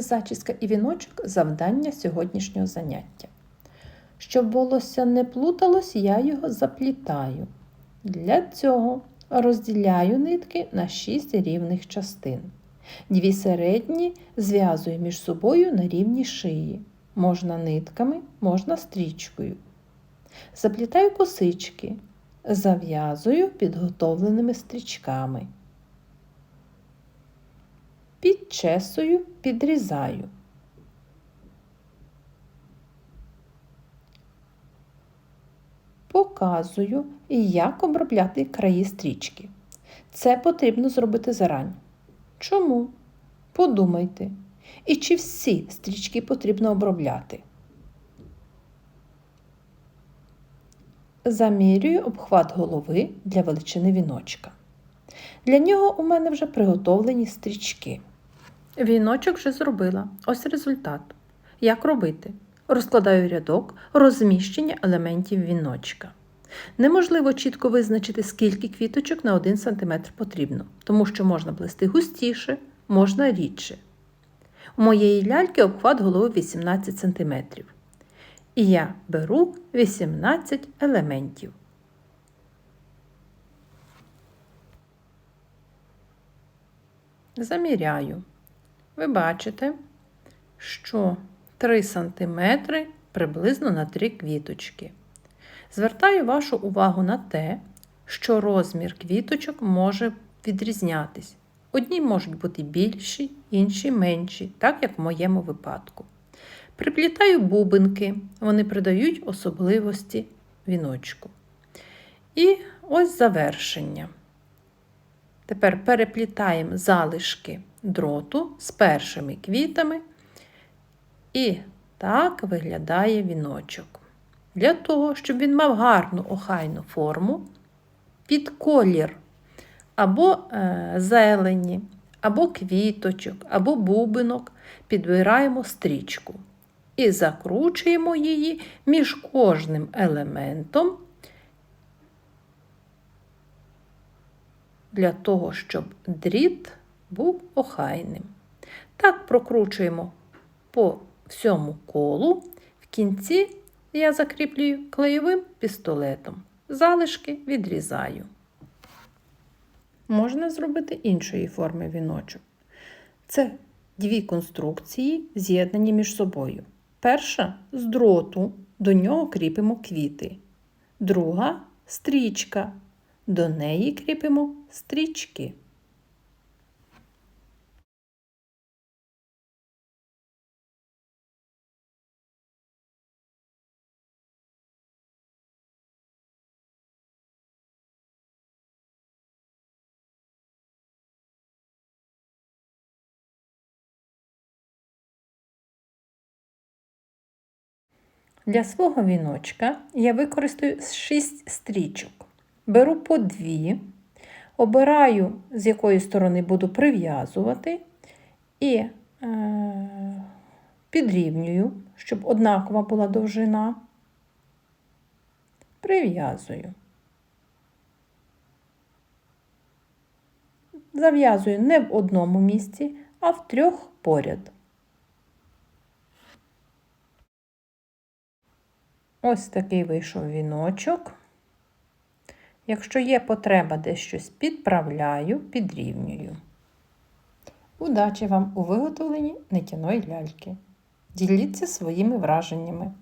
Зачіска і віночок завдання сьогоднішнього заняття. Щоб волосся не плуталось, я його заплітаю. Для цього розділяю нитки на 6 рівних частин. Дві середні зв'язую між собою на рівні шиї. Можна нитками, можна стрічкою. Заплітаю косички, зав'язую підготовленими стрічками. Підчесую, підрізаю. Показую, як обробляти краї стрічки. Це потрібно зробити зарань. Чому? Подумайте. І чи всі стрічки потрібно обробляти? Замірюю обхват голови для величини віночка. Для нього у мене вже приготовлені стрічки. Віночок вже зробила. Ось результат. Як робити? Розкладаю рядок розміщення елементів віночка. Неможливо чітко визначити, скільки квіточок на 1 см потрібно, тому що можна плести густіше, можна рідше. У моєї ляльки обхват голови 18 см. І я беру 18 елементів. Заміряю. Ви бачите, що 3 см приблизно на 3 квіточки. Звертаю вашу увагу на те, що розмір квіточок може відрізнятись. Одні можуть бути більші, інші менші, так як в моєму випадку. Приплітаю бубинки, вони придають особливості віночку. І ось завершення. Тепер переплітаємо залишки дроту з першими квітами. І так виглядає віночок. Для того, щоб він мав гарну охайну форму, під колір або е, зелені, або квіточок, або бубинок підбираємо стрічку і закручуємо її між кожним елементом для того, щоб дріт був охайним. Так прокручуємо по всьому колу. В кінці я закріплюю клеєвим пістолетом. Залишки відрізаю. Можна зробити іншої форми віночок. Це дві конструкції, з'єднані між собою. Перша з дроту, до нього кріпимо квіти. Друга стрічка. До неї кріпимо стрічки. Для свого віночка я використаю 6 стрічок. Беру по дві, обираю, з якої сторони буду прив'язувати, і е, підрівнюю, щоб однакова була довжина. Прив'язую. Зав'язую не в одному місці, а в трьох поряд. Ось такий вийшов віночок. Якщо є потреба десь щось підправляю, підрівнюю. Удачі вам у виготовленні нитяної ляльки. Діліться своїми враженнями.